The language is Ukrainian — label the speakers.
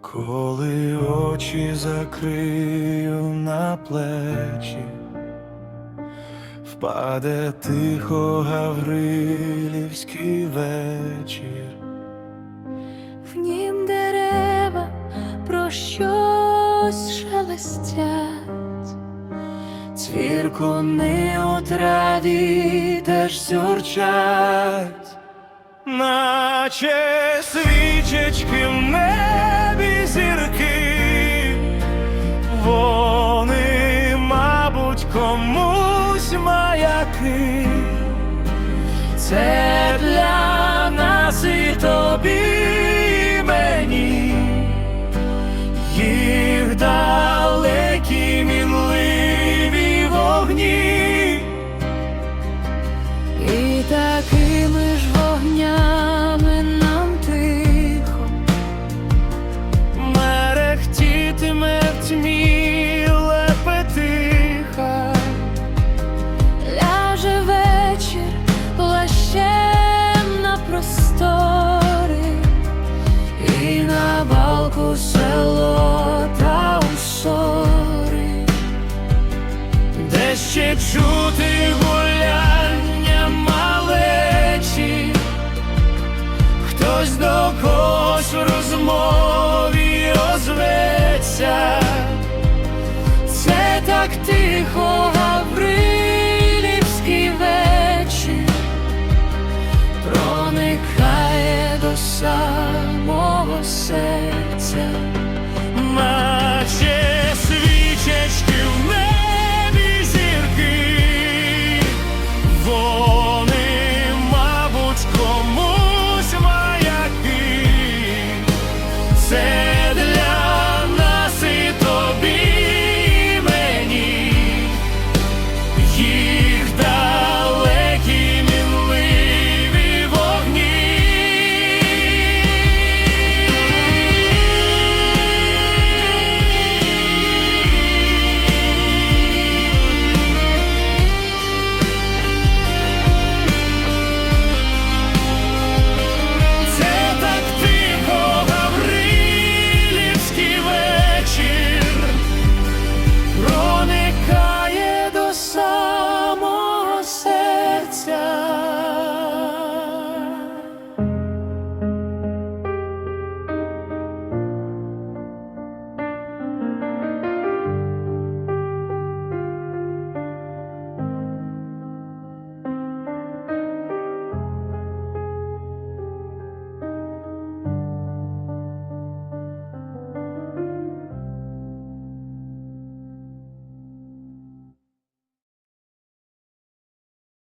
Speaker 1: Коли очі закрию на плечі, впаде тихо гаврилівський вечір.
Speaker 2: В нім дерева про щось шелестять,
Speaker 1: Цвіркуни у траві теж сюрчать, наче свічечки Це чути гуляння малечі, хтось до когось в розмові озветься. Це так тихо, Гаврилівський вечір проникає до самого серця.